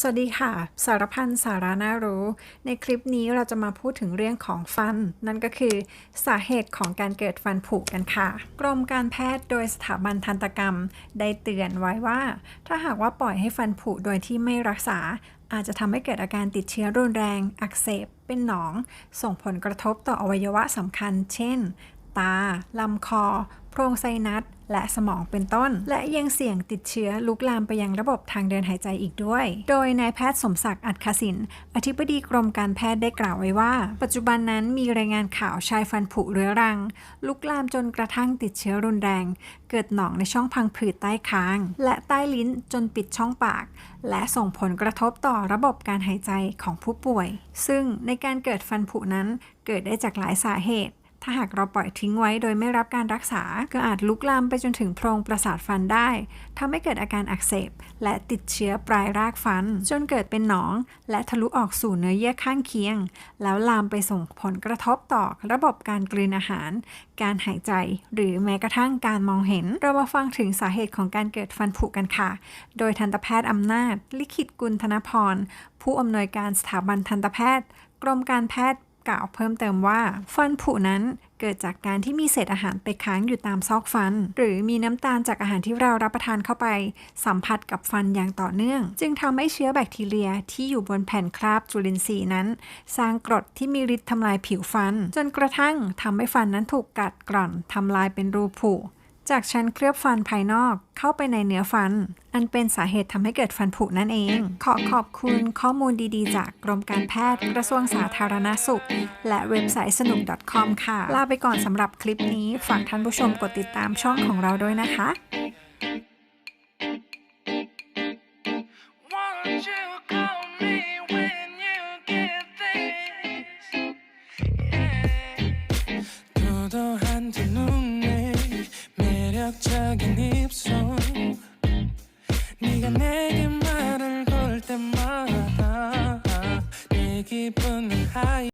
สวัสดีค่ะ สารพันสาระน่ารู้ ในคลิปนี้เราจะมาพูดถึงเรื่องของฟัน นั่นก็คือ สาเหตุของการเกิดฟันผุกันค่ะ กรมการแพทย์โดยสถาบันทันตกรรม ได้เตือนไว้ว่า ถ้าหากว่าปล่อยให้ฟันผุโดยที่ไม่รักษา อาจจะทำให้เกิดอาการติดเชื้อรุนแรง อักเสบ เป็นหนอง ส่งผลกระทบต่ออวัยวะสำคัญ เช่น ตา ลำคอ โพรงไซนัส และสมองเป็นต้น และยังเสี่ยงติดเชื้อลุกลามไปยังระบบทางเดินหายใจอีกด้วย โดยนายแพทย์สมศักดิ์อัจคศิน อธิบดีกรมการแพทย์ได้กล่าวไว้ว่า ปัจจุบันนั้นมีรายงานข่าวชายฟันผุเรื้อรัง ลุกลามจนกระทั่งติดเชื้อรุนแรง เกิดหนองในช่องพังผืดใต้คาง และใต้ลิ้นจนปิดช่องปาก และส่งผลกระทบต่อระบบการหายใจของผู้ป่วย ซึ่งในการเกิดฟันผุนั้นเกิดได้จากหลายสาเหตุ ถ้าหากเราปล่อยทิ้งไว้โดยไม่รับการรักษา ก็อาจลุกลามไปจนถึงโพรงประสาทฟันได้ทำให้เกิดอาการอักเสบ และติดเชื้อปลายรากฟัน จนเกิดเป็นหนอง และทะลุออกสู่เนื้อเยื่อข้างเคียง แล้วลามไปส่งผลกระทบต่อระบบการกลืนอาหาร การหายใจ หรือแม้กระทั่งการมองเห็น เรามาฟังถึงสาเหตุของการเกิดฟันผุกันค่ะ โดยทันตแพทย์อำนาจ ลิขิตกุลธนพรผู้อำนวยการสถาบันทันตแพทย์ กรมการแพทย์ กล่าวเพิ่มเติมว่า ฟันผุนั้นเกิดจากการที่มีเศษอาหารไปค้างอยู่ตามซอกฟัน หรือมีน้ำตาลจากอาหารที่เรารับประทานเข้าไป สัมผัสกับฟันอย่างต่อเนื่อง จึงทำให้เชื้อแบคทีเรียที่อยู่บนแผ่นคราบจุลินทรีย์นั้น สร้างกรดที่มีฤทธิ์ทำลายผิวฟัน จนกระทั่งทำให้ฟันนั้นถูกกัดกร่อนทำลายเป็นรูผุ จากชั้นเคลือบฟันภายนอกเข้าไปในเนื้อฟัน อันเป็นสาเหตุทำให้เกิดฟันผุนั่นเอง ขอขอบคุณข้อมูลดีๆ จากกรมการแพทย์กระทรวงสาธารณสุข และเว็บไซต์สนุก .com ค่ะ ลาไปก่อนสำหรับคลิปนี้ ฝากท่านผู้ชมกดติดตามช่องของเราด้วยนะคะ 반짝인 입술. 네가 내게 말을 걸 때마다